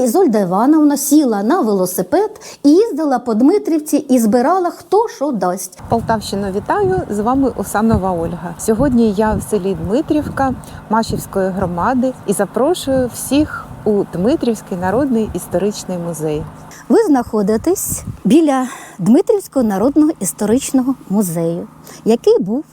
Ізольда Івановна сіла на велосипед і їздила по Дмитрівці і збирала хто що дасть. Полтавщину вітаю з вами Усанова Ольга. Сьогодні я в селі Дмитрівка Машівської громади і запрошую всіх у Дмитрівський народний історичний музей. Ви знаходитесь біля Дмитрівського народного історичного музею, який був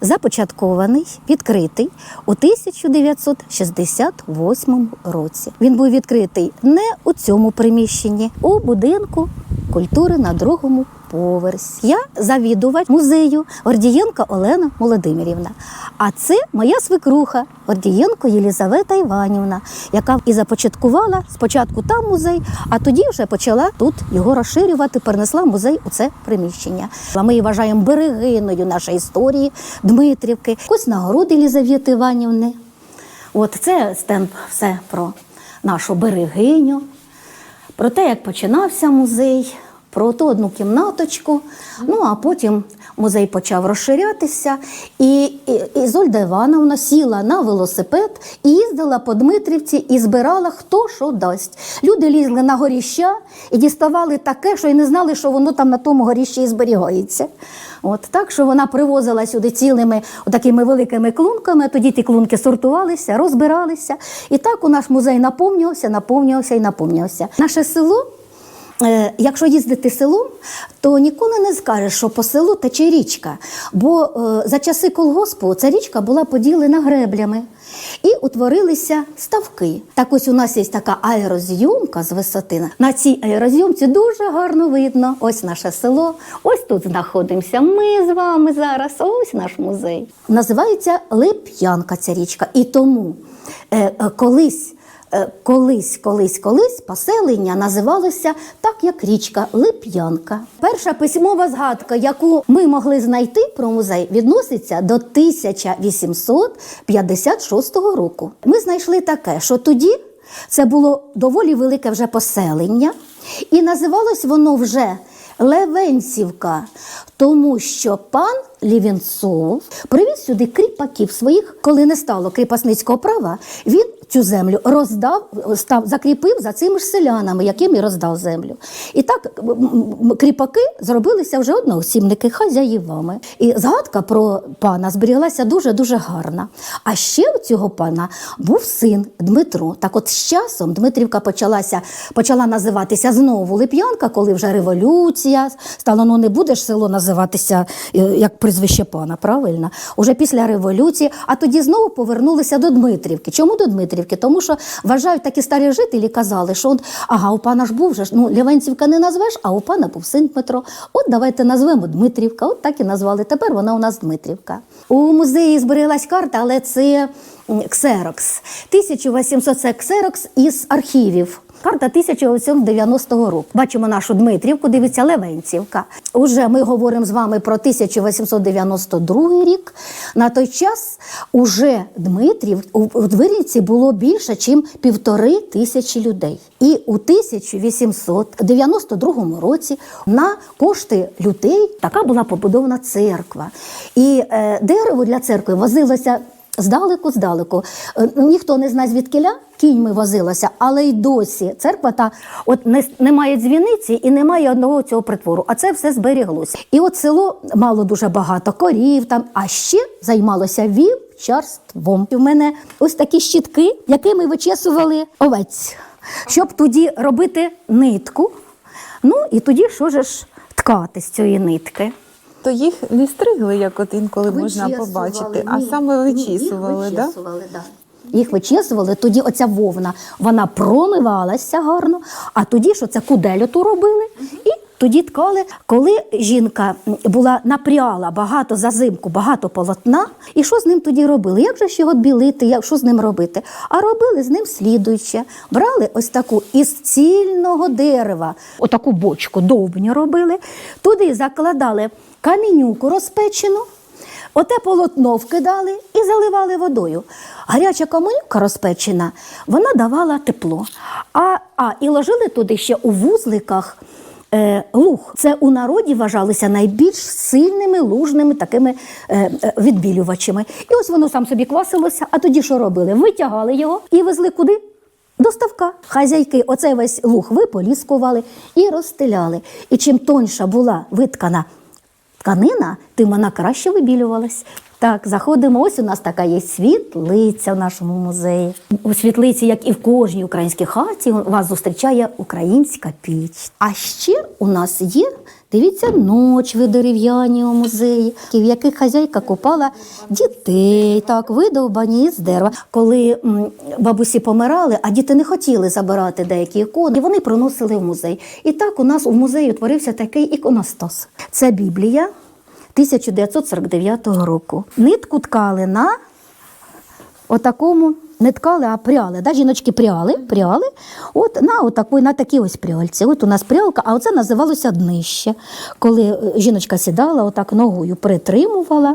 започаткований, відкритий у 1968 році. Він був відкритий не у цьому приміщенні, у будинку культури на другому поверсі. Я завідувач музею Гордієнка Олена Володимирівна. А це моя свекруха Гордієнко Єлізавета Іванівна, яка і започаткувала спочатку там музей, а тоді вже почала тут його розширювати, перенесла музей у це приміщення. Ми її вважаємо берегиною нашої історії Дмитрівки. Ось нагороди Єлізавети Іванівни. От це стенд все про нашу берегиню, про те, як починався музей, про ту одну кімнаточку. Ну а потім музей почав розширятися, і, і Ізольда Івановна сіла на велосипед і їздила по Дмитрівці і збирала хто що дасть. Люди лізли на горіща і діставали таке, що й не знали, що воно там на тому горіщі і зберігається. От так, що вона привозила сюди цілими такими великими клунками, а тоді ті клунки сортувалися, розбиралися. І так у наш музей наповнювався, наповнювався і наповнювався. Наше село. Е, Якщо їздити селом, то ніколи не скажеш, що по селу тече річка. Бо е, за часи колгоспу ця річка була поділена греблями і утворилися ставки. Так ось у нас є така аерозйомка з висоти. На цій аерозйомці дуже гарно видно. Ось наше село. Ось тут знаходимося. Ми з вами зараз. Ось наш музей. Називається Лип'янка ця річка. І тому е, колись. Е, Колись, колись, колись поселення називалося так, як річка Лип'янка. Перша письмова згадка, яку ми могли знайти про музей, відноситься до 1856 року. Ми знайшли таке, що тоді це було доволі велике вже поселення, і називалось воно вже Левенцівка, тому що пан Лівінцов привіз сюди кріпаків своїх, коли не стало кріпасницького права, він цю землю роздав, став, закріпив за цими ж селянами, яким і роздав землю. І так кріпаки зробилися вже одноосібники хазяївами. І згадка про пана зберіглася дуже-дуже гарна. А ще у цього пана був син Дмитро. Так от з часом Дмитрівка почалася, почала називатися знову Лип'янка, коли вже революція стало, ну не будеш село називатися е, як прізвище пана, правильно? Уже після революції, а тоді знову повернулися до Дмитрівки. Чому до Дмитрівки? Тому що вважають такі старі жителі, казали, що от, ага, у пана ж був же ну Лівенцівка не назвеш, а у пана був син Дмитро. От давайте назвемо Дмитрівка. От так і назвали. Тепер вона у нас Дмитрівка. У музеї збереглась карта, але це ксерокс. 1800 це ксерокс із архівів. Карта 1890 року. Бачимо нашу Дмитрівку, дивиться Левенцівка. Уже ми говоримо з вами про 1892 рік. На той час уже Дмитрів у Дмитрівці було більше, ніж півтори тисячі людей. І у 1892 році на кошти людей така була побудована церква. І е, дерево для церкви возилося Здалеку, здалеку. Е, Ніхто не знає звідкиля кіньми возилося, але й досі церква та от не, немає дзвіниці і немає одного цього притвору. А це все зберіглося. І от село мало дуже багато корів там, а ще займалося вівчарством. У мене ось такі щітки, якими вичесували овець, щоб тоді робити нитку. Ну і тоді що ж ткати з цієї нитки. То їх не стригли, як от інколи можна побачити, а ні. саме вичісували, їх вичісували, да? Їх вичесували, тоді оця вовна вона промивалася гарно, а тоді що це куделю ту робили і тоді ткали, коли жінка була напряла багато за зимку, багато полотна, і що з ним тоді робили? Як же ж його білити, як що з ним робити? А робили з ним слідуюче. Брали ось таку із цільного дерева, отаку бочку довбню робили, туди закладали камінюку розпечену. Оте полотно вкидали і заливали водою. Гаряча комунюка розпечена, вона давала тепло. А, а і ложили туди ще у вузликах луг. Це у народі вважалися найбільш сильними лужними такими е, е, відбілювачами. І ось воно сам собі квасилося, а тоді що робили? Витягали його і везли куди? До ставка. Хазяйки оцей весь луг виполіскували і розстеляли. І чим тоньша була виткана тканина, тим вона краще вибілювалась. Так, заходимо. Ось у нас така є світлиця в нашому музеї. У світлиці, як і в кожній українській хаті, вас зустрічає українська піч. А ще у нас є, дивіться, ночви дерев'яні у музеї, в яких хазяйка купала дітей, так, видовбані з дерева. Коли бабусі помирали, а діти не хотіли забирати деякі ікони, вони приносили в музей. І так у нас у музеї утворився такий іконостас. Це Біблія. 1949 року. Нитку ткали на отакому, не ткали, а пряли. Да? Жіночки пряли, пряли. От на, отаку, на такій ось пряльці. От у нас прялка, а оце називалося днище. Коли е, жіночка сідала, отак ногою притримувала.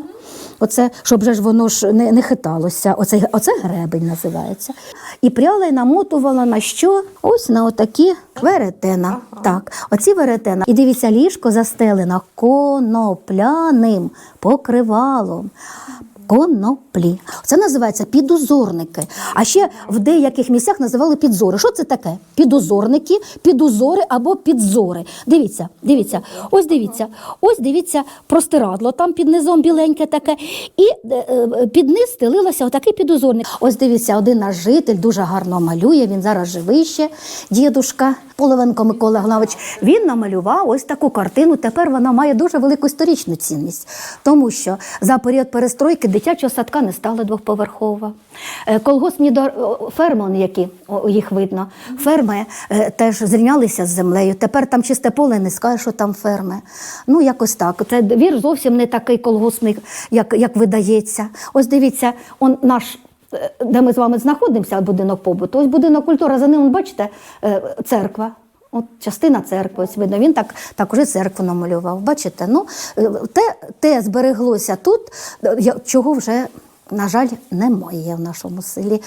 Оце, щоб же ж воно ж не, не хиталося. Оце, оце гребень називається. І пряла і намотувала на що? Ось на отакі веретена. Так, оці веретена. І дивіться, ліжко застелено конопляним покривалом. Коноплі. Це називається підузорники. А ще в деяких місцях називали підзори. Що це таке? Підузорники, підузори або підзори. Дивіться, дивіться, ось дивіться, ось дивіться простирадло, там під низом біленьке таке. І е, е, під низ стелилося отакий підузорник. Ось дивіться, один наш житель дуже гарно малює. Він зараз живий ще, дідушка Половенко Микола Главич. Він намалював ось таку картину. Тепер вона має дуже велику історичну цінність, тому що за період перестройки дитячого садка не стало двохповерхова. Е, Колгоспні ферми, які їх видно, ферми е, теж зрівнялися з землею. Тепер там чисте поле, не скажеш, що там ферми. Ну, якось так. Це двір зовсім не такий колгоспний, як, як видається. Ось дивіться, он наш. Де ми з вами знаходимося, будинок побуту, ось будинок культури, за ним, бачите, е, церква. От частина церкви, ось видно. Він так, так уже церкву намалював. Бачите, ну е, те, те збереглося тут, е, чого вже, на жаль, немає в нашому селі.